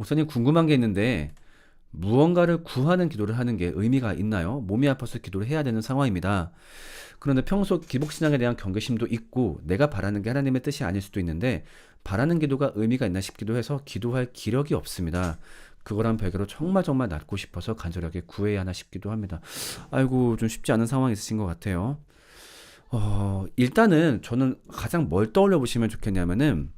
목사님 궁금한 게 있는데 무언가를 구하는 기도를 하는 게 의미가 있나요? 몸이 아파서 기도를 해야 되는 상황입니다. 그런데 평소 기복신앙에 대한 경계심도 있고 내가 바라는 게 하나님의 뜻이 아닐 수도 있는데 바라는 기도가 의미가 있나 싶기도 해서 기도할 기력이 없습니다. 그거랑 별개로 정말 정말 낫고 싶어서 간절하게 구해야 하나 싶기도 합니다. 아이고 좀 쉽지 않은 상황이 있으신 것 같아요. 어, 일단은 저는 가장 뭘 떠올려 보시면 좋겠냐면은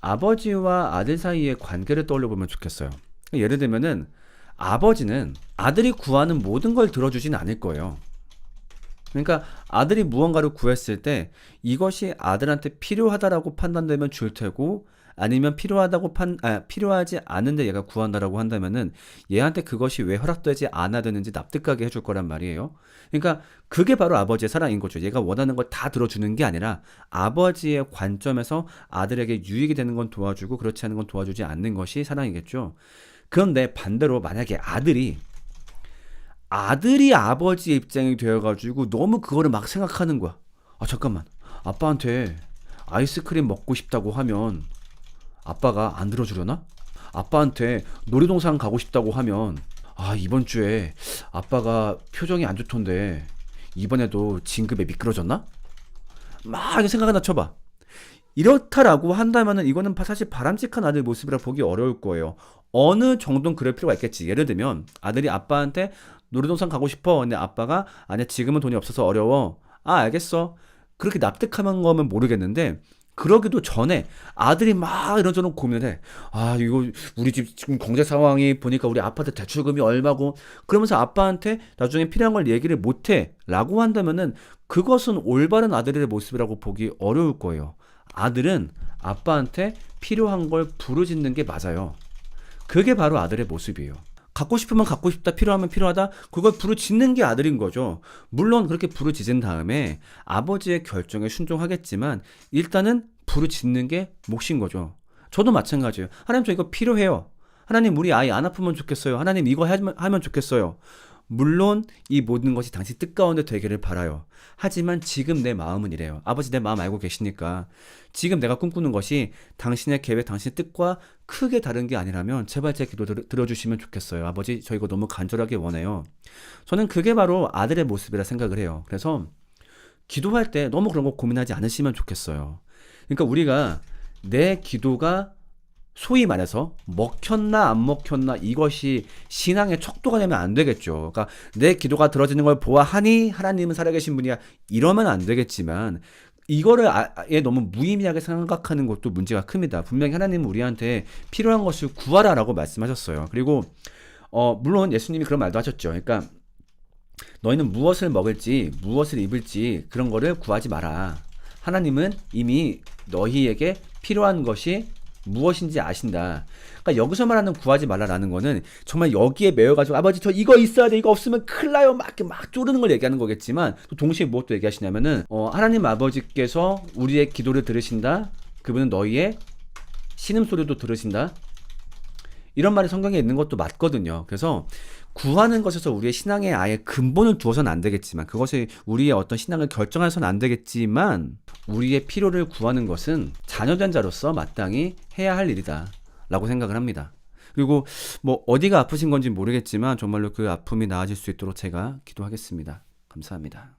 아버지와 아들 사이의 관계를 떠올려 보면 좋겠어요. 예를 들면은 아버지는 아들이 구하는 모든 걸 들어주진 않을 거예요. 그러니까 아들이 무언가를 구했을 때 이것이 아들한테 필요하다라고 판단되면 줄 테고 아니면 필요하다고 판, 아, 필요하지 않은데 얘가 구한다라고 한다면은 얘한테 그것이 왜 허락되지 않아야 되는지 납득하게 해줄 거란 말이에요. 그러니까 그게 바로 아버지의 사랑인 거죠. 얘가 원하는 걸 다 들어주는 게 아니라 아버지의 관점에서 아들에게 유익이 되는 건 도와주고 그렇지 않은 건 도와주지 않는 것이 사랑이겠죠. 그런데 반대로 만약에 아들이 아들이 아버지의 입장이 되어가지고 너무 그거를 막 생각하는 거야. 아, 잠깐만. 아빠한테 아이스크림 먹고 싶다고 하면 아빠가 안 들어주려나? 아빠한테 놀이동산 가고 싶다고 하면 아, 이번 주에 아빠가 표정이 안 좋던데 이번에도 진급에 미끄러졌나? 막 생각하나 쳐봐. 이렇다라고 한다면은 이거는 바- 사실 바람직한 아들 모습이라 보기 어려울 거예요. 어느 정도는 그럴 필요가 있겠지. 예를 들면 아들이 아빠한테 놀이동산 가고 싶어. 근데 아빠가 아니야 지금은 돈이 없어서 어려워. 아 알겠어. 그렇게 납득하는 거면 모르겠는데 그러기도 전에 아들이 막 이런저런 고민을 해. 아 이거 우리 집 지금 경제 상황이 보니까 우리 아파트 대출금이 얼마고 그러면서 아빠한테 나중에 필요한 걸 얘기를 못 해 라고 한다면은 그것은 올바른 아들의 모습이라고 보기 어려울 거예요. 아들은 아빠한테 필요한 걸 부르짖는 게 맞아요. 그게 바로 아들의 모습이에요. 갖고 싶으면 갖고 싶다, 필요하면 필요하다, 그걸 부르짖는 게 아들인 거죠. 물론 그렇게 부르짖은 다음에 아버지의 결정에 순종하겠지만 일단은 부르짖는 게 몫인 거죠. 저도 마찬가지예요. 하나님 저 이거 필요해요. 하나님 우리 아이 안 아프면 좋겠어요. 하나님 이거 하면, 좋겠어요. 물론 이 모든 것이 당신 뜻 가운데 되기를 바라요. 하지만 지금 내 마음은 이래요. 아버지 내 마음 알고 계시니까 지금 내가 꿈꾸는 것이 당신의 계획, 당신의 뜻과 크게 다른 게 아니라면 제발 제 기도 들, 들어주시면 좋겠어요. 아버지 저 이거 너무 간절하게 원해요. 저는 그게 바로 아들의 모습이라 생각을 해요. 그래서 기도할 때 너무 그런 거 고민하지 않으시면 좋겠어요. 그러니까 우리가 내 기도가 소위 말해서 먹혔나 안 먹혔나 이것이 신앙의 척도가 되면 안 되겠죠. 그러니까 내 기도가 들어지는 걸 보아하니 하나님은 살아계신 분이야 이러면 안 되겠지만 이거를 아예 너무 무의미하게 생각하는 것도 문제가 큽니다. 분명히 하나님은 우리한테 필요한 것을 구하라라고 말씀하셨어요. 그리고 어 물론 예수님이 그런 말도 하셨죠. 그러니까 너희는 무엇을 먹을지 무엇을 입을지 그런 거를 구하지 마라. 하나님은 이미 너희에게 필요한 것이 무엇인지 아신다. 그러니까 여기서 말하는 구하지 말라라는 거는 정말 여기에 매여가지고 아버지 저 이거 있어야 돼 이거 없으면 큰일 나요 막 이렇게 막 쪼르는 걸 얘기하는 거겠지만 또 동시에 무엇도 얘기하시냐면은 어, 하나님 아버지께서 우리의 기도를 들으신다. 그분은 너희의 신음 소리도 들으신다. 이런 말이 성경에 있는 것도 맞거든요. 그래서 구하는 것에서 우리의 신앙의 아예 근본을 두어서는 안 되겠지만 그것이 우리의 어떤 신앙을 결정해서는 안 되겠지만 우리의 필요를 구하는 것은 자녀된 자로서 마땅히 해야 할 일이다. 라고 생각을 합니다. 그리고 뭐 어디가 아프신 건지 모르겠지만 정말로 그 아픔이 나아질 수 있도록 제가 기도하겠습니다. 감사합니다.